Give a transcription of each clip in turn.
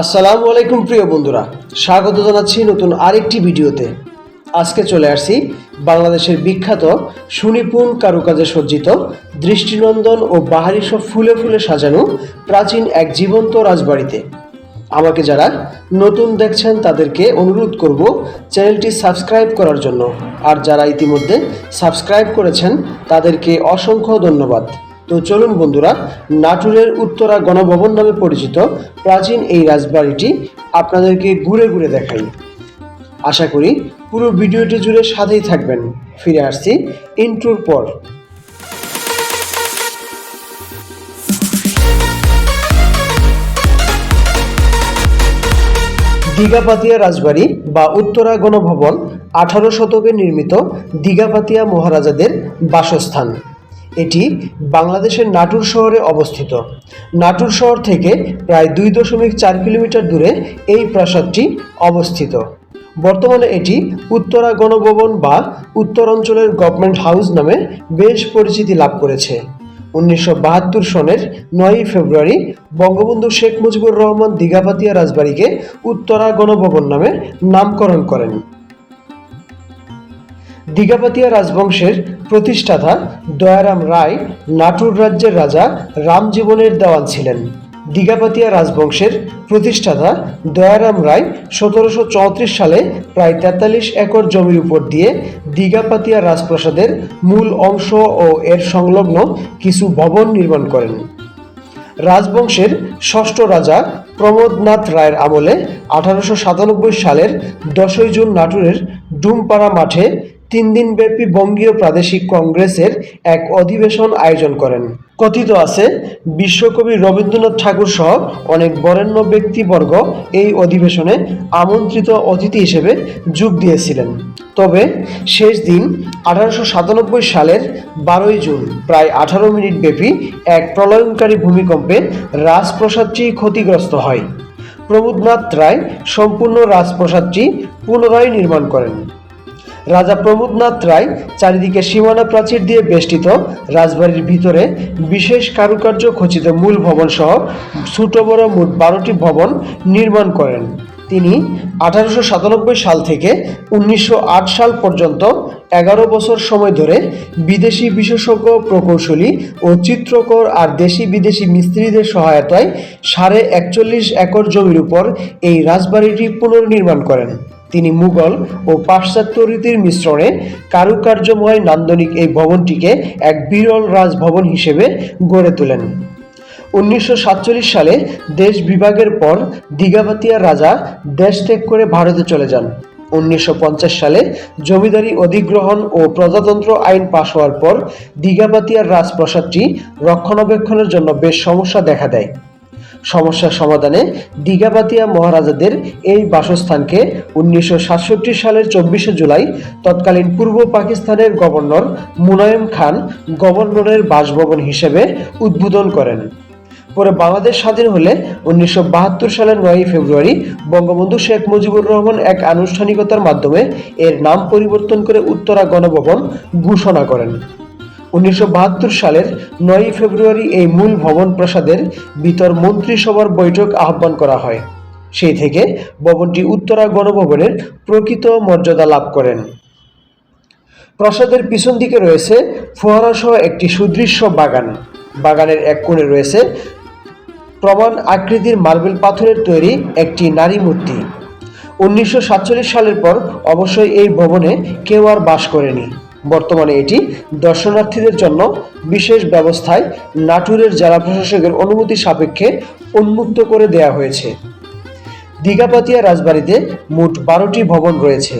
আসসালামু আলাইকুম প্রিয় বন্ধুরা। স্বাগত জানাচ্ছি নতুন আরেকটি ভিডিওতে। আজকে চলে আসছি বাংলাদেশের বিখ্যাত সুনিপুণ কারুকাজে সজ্জিত দৃষ্টিনন্দন ও বাহারি সব ফুলে ফুলে সাজানো প্রাচীন এক জীবন্ত রাজবাড়িতে। আমাকে যারা নতুন দেখছেন তাদেরকে অনুরোধ করব চ্যানেলটি সাবস্ক্রাইব করার জন্য। আর যারা ইতিমধ্যে সাবস্ক্রাইব করেছেন তাদেরকে অসংখ্য ধন্যবাদ। তো চলুন বন্ধুরা, নাটুরের উত্তরা গণভবন নামে পরিচিত প্রাচীন এই রাজবাড়িটি আপনাদেরকে ঘুরে ঘুরে দেখাই। আশা করি পুরো ভিডিওটি জুড়ে সাথেই থাকবেন। ফিরে আসছি ইন্ট্রোর পর। দীঘাপাতিয়া রাজবাড়ি বা উত্তরা গণভবন আঠারো শতকে নির্মিত দীঘাপাতিয়া মহারাজাদের বাসস্থান। এটি বাংলাদেশের নাটোর শহরে অবস্থিত। নাটোর শহর থেকে প্রায় দুই দশমিক চার কিলোমিটার দূরে এই প্রাসাদটি অবস্থিত। বর্তমানে এটি উত্তরা গণভবন বা উত্তরাঞ্চলের গভর্নমেন্ট হাউস নামে বেশ পরিচিতি লাভ করেছে। উনিশশো বাহাত্তর সনের নয়ই ফেব্রুয়ারি বঙ্গবন্ধু শেখ মুজিবুর রহমান দীঘাপাতিয়া রাজবাড়িকে উত্তরা গণভবন নামে নামকরণ করেন। দীঘাপাতিয়া রাজবংশের প্রতিষ্ঠাতা দয়ারাম রায় নাটোর রাজ্যের রাজা রামজীবনের দেওয়ান ছিলেন। দীঘাপাতিয়া রাজবংশের প্রতিষ্ঠাতা দয়ারাম রায় সতেরোশো চৌত্রিশ সালে প্রায় তেতাল্লিশ একর জমির উপর দিয়ে দীঘাপাতিয়া রাজপ্রাসাদের মূল অংশ ও এর সংলগ্ন কিছু ভবন নির্মাণ করেন। রাজবংশের ষষ্ঠ রাজা প্রমোদনাথ রায়ের আমলে আঠারোশো সাতানব্বই সালের দশই জুন নাটোরের ডুমপাড়া মাঠে তিন দিনব্যাপী বঙ্গীয় প্রাদেশিক কংগ্রেসের এক অধিবেশন আয়োজন করেন। কথিত আছে, বিশ্বকবি রবীন্দ্রনাথ ঠাকুর সহ অনেক বরেণ্য ব্যক্তিবর্গ এই অধিবেশনে আমন্ত্রিত অতিথি হিসেবে যোগ দিয়েছিলেন। তবে শেষ দিন আঠারোশো সাতানব্বই সালের বারোই জুন প্রায় আঠারো মিনিট ব্যাপী এক প্রলয়নকারী ভূমিকম্পে রাজপ্রসাদটি ক্ষতিগ্রস্ত হয়। প্রমোদনাথ রায় সম্পূর্ণ রাজপ্রসাদটি পুনরায় নির্মাণ করেন। রাজা প্রমোদনাথ রায় চারিদিকে সীমানা প্রাচীর দিয়ে বেষ্টিত, রাজবাড়ির ভিতরে বিশেষ কারুকার্য খচিত মূল ভবন সহ ছোট বড় মোট বারোটি ভবন নির্মাণ করেন। তিনি আঠারোশো সাতানব্বই সাল থেকে উনিশশো আট সাল পর্যন্ত এগারো বছর সময় ধরে বিদেশি বিশেষজ্ঞ, প্রকৌশলী ও চিত্রকর আর দেশি বিদেশি মিস্ত্রিদের সহায়তায় সাড়ে একচল্লিশ একর জমির উপর এই রাজবাড়িটি পুনর্নির্মাণ করেন। তিনি মুঘল ও পাশ্চাত্য রীতির মিশ্রণে কারুকার্যময় নান্দনিক এই ভবনটিকে এক বিরল রাজভবন হিসেবে গড়ে তোলেন। উনিশশো সাতচল্লিশ সালে দেশ বিভাগের পর দীঘাবাতিয়ার রাজা দেশ ত্যাগ করে ভারতে চলে যান। উনিশশো পঞ্চাশ সালে জমিদারি অধিগ্রহণ ও প্রজাতন্ত্র আইন পাশ হওয়ার পর দীঘাবাতিয়ার রাজপ্রাসাদটি রক্ষণাবেক্ষণের জন্য বেশ সমস্যা দেখা দেয়। সমস্যার সমাধানে দীঘাবাতিয়া মহারাজাদের এই বাসস্থানকে উনিশশো সাতষট্টি সালের চব্বিশে জুলাই, তৎকালীন পূর্ব পাকিস্তানের গভর্নর মুনায়েম খান গভর্নরের বাসভবন হিসেবে উদ্বোধন করেন। পরে বাংলাদেশ স্বাধীন হলে উনিশশো বাহাত্তর সালের নয়ই ফেব্রুয়ারি বঙ্গবন্ধু শেখ মুজিবুর রহমান এক আনুষ্ঠানিকতার মাধ্যমে এর নাম পরিবর্তন করে উত্তরা গণভবন ঘোষণা করেন। উনিশশো বাহাত্তর সালের নয়ই ফেব্রুয়ারি এই মূল ভবন প্রাসাদের ভিতর মন্ত্রিসভার বৈঠক আহ্বান করা হয়। সেই থেকে ভবনটি উত্তরা গণভবনের প্রকৃত মর্যাদা লাভ করেন। প্রাসাদের পিছন দিকে রয়েছে ফোয়ারা সহ একটি সুদৃশ্য বাগান। বাগানের এক কোণে রয়েছে প্রমাণ আকৃতির মার্বেল পাথরের তৈরি একটি নারী মূর্তি। উনিশশো সাতচল্লিশ সালের পর অবশ্যই এই ভবনে কেউ আর বাস করেনি। বর্তমানে এটি দর্শনার্থীদের জন্য বিশেষ ব্যবস্থায় নাটোরের জেলা প্রশাসকের অনুমতি সাপেক্ষে উন্মুক্ত করে দেয়া হয়েছে। দীঘাপাতিয়া রাজবাড়িতে মোট বারোটি ভবন রয়েছে।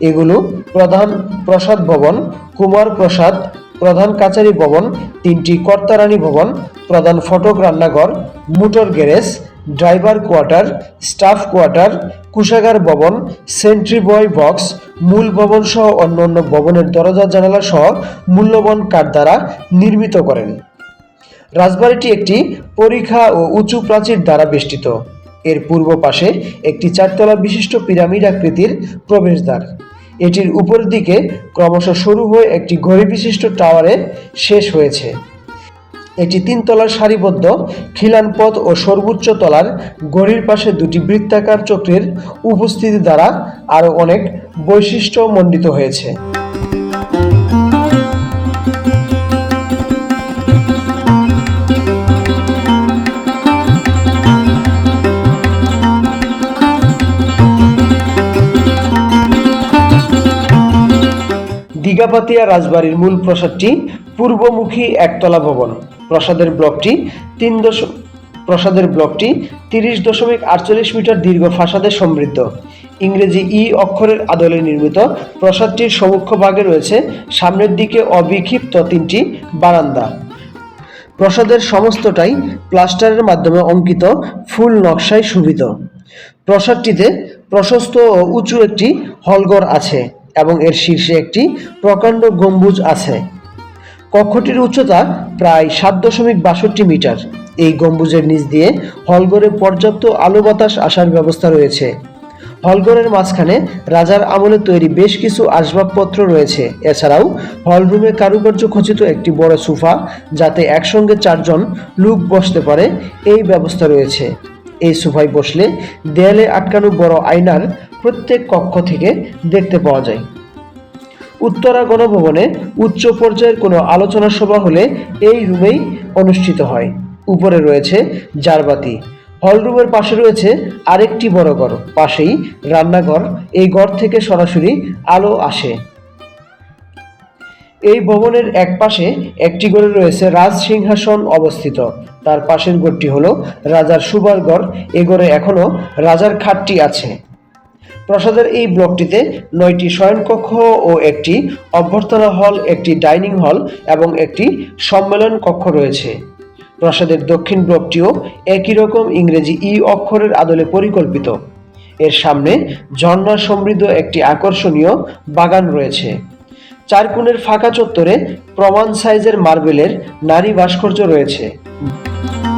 এগুলো প্রধান প্রসাদ ভবন, কুমার প্রসাদ, প্রধান কাচারি ভবন, তিনটি কর্তারানী ভবন, প্রধান ফটক রান্নাঘর, motor garage driver quarter, staff quarter, কুষাগার ভবন, সেন্ট্রি বয় বক্স, মূল ভবন সহ অন্যান্য ভবনের দরজা জানালা সহ মূল্যবান কাঠ দ্বারা নির্মিত করেন। রাজবাড়িটি একটি পরীক্ষা ও উঁচু প্রাচীর দ্বারা বেষ্টিত। এর পূর্ব পাশে একটি চারতলা বিশিষ্ট পিরামিড আকৃতির প্রবেশদ্বার। এটির উপরের দিকে ক্রমশ সরু হয়ে একটি ঘড়ি বিশিষ্ট টাওয়ারে শেষ হয়েছে। এটি তিন তিনতলার সারিবদ্ধ খিলান পথ ও সর্বোচ্চ তলার গড়ির পাশে দুটি বৃত্তাকার চক্রের উপস্থিতি দ্বারা আরও অনেক বৈশিষ্ট্য মণ্ডিত হয়েছে। দিঘাপাতিয়া রাজবাড়ির মূল প্রাসাদটি পূর্বমুখী একতলা ভবন। প্রাসাদের ব্লকটি তিন দশ প্রাসাদের ব্লকটি তিরিশ দশমিক আটচল্লিশ মিটার দীর্ঘ ফাসাদে সমৃদ্ধ। ইংরেজি ই অক্ষরের আদলে নির্মিত প্রাসাদটির সমুখ্য ভাগে রয়েছে সামনের দিকে অবিক্ষিপ্ত তিনটি বারান্দা। প্রাসাদের সমস্তটাই প্লাস্টারের মাধ্যমে অঙ্কিত ফুল নকশায় শোভিত। প্রাসাদটিতে প্রশস্ত ও উঁচু একটি হলঘর আছে। এবং এর শীর্ষে একটি প্রকাণ্ড গম্বুজ আছে। কক্ষটির উচ্চতা প্রায় সাত দশমিক বাষট্টি মিটার। এই গম্বুজের নিচ দিয়ে হলঘরে পর্যাপ্ত আলো বাতাস আসার ব্যবস্থা রয়েছে। হলঘরের মাঝখানে রাজার আমলে তৈরি বেশ কিছু আসবাবপত্র রয়েছে। এছাড়াও হলরুমে কারুকার্য খচিত একটি বড় সোফা, যাতে একসঙ্গে চারজন লোক বসতে পারে। এই ব্যবস্থা রয়েছে। এই সোফায় বসলে দেয়ালে আটকানো বড় আয়নার প্রত্যেক কক্ষ থেকে দেখতে পাওয়া যায়। উত্তরা গণভবনে উচ্চ পর্যায়ের কোনো আলোচনা সভা হলে এই রুমেই অনুষ্ঠিত হয়। উপরে রয়েছে জারবাতি। হলরুমের পাশে রয়েছে আরেকটি বড় ঘর। পাশেই রান্নাঘর। এই ঘর থেকে সরাসরি আলো আসে। এই ভবনের এক পাশে একটি ঘরে রয়েছে রাজ সিংহাসন অবস্থিত। তার পাশের ঘরটি হলো রাজার সুবার ঘর এ ঘরে এখনও রাজার খাটটি আছে। প্রাসাদের এই ব্লকটিতে নয়টি শয়নকক্ষ ও একটি অভ্যর্থনা হল, একটি ডাইনিং হল এবং একটি সম্মেলন কক্ষ রয়েছে। প্রাসাদের দক্ষিণ ব্লকটিও একই রকম ইংরেজি ই অক্ষরের আদলে পরিকল্পিত। এর সামনে ঝর্ণা সমৃদ্ধ একটি আকর্ষণীয় বাগান রয়েছে। চার কোণের ফাঁকা চত্বরে প্রমাণ সাইজের মার্বেলের নারী ভাস্কর্য রয়েছে। thank you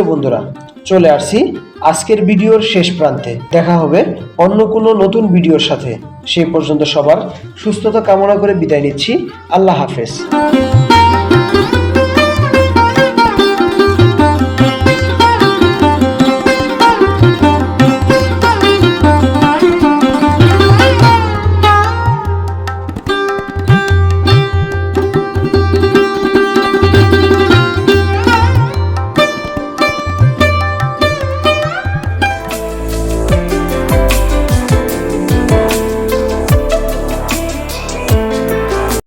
প্রিয় বন্ধুরা, চলে আসছি আজকের ভিডিওর শেষ প্রান্তে। দেখা হবে অন্য কোনো নতুন ভিডিওর সাথে। সেই পর্যন্ত সবার সুস্থতা কামনা করে বিদায় নিচ্ছি। আল্লাহ হাফেজ।